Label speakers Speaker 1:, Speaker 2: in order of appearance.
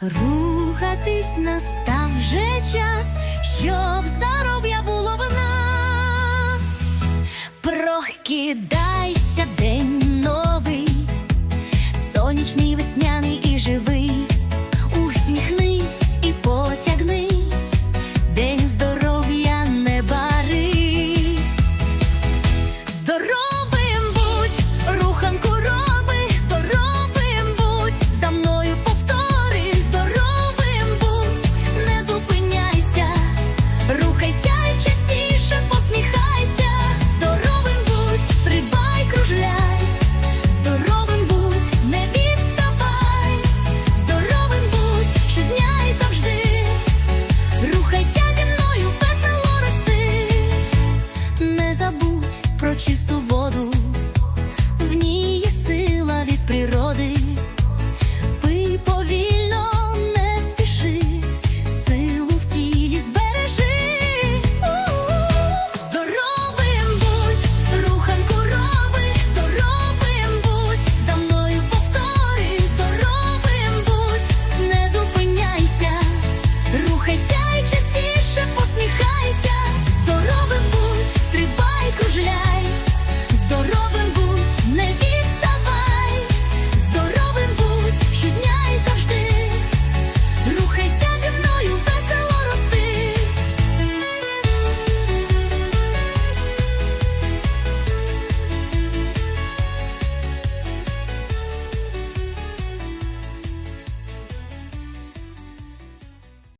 Speaker 1: Рухатись настав вже час, щоб здоров'я було в нас. Прокидайся, день новий, сонячний весняний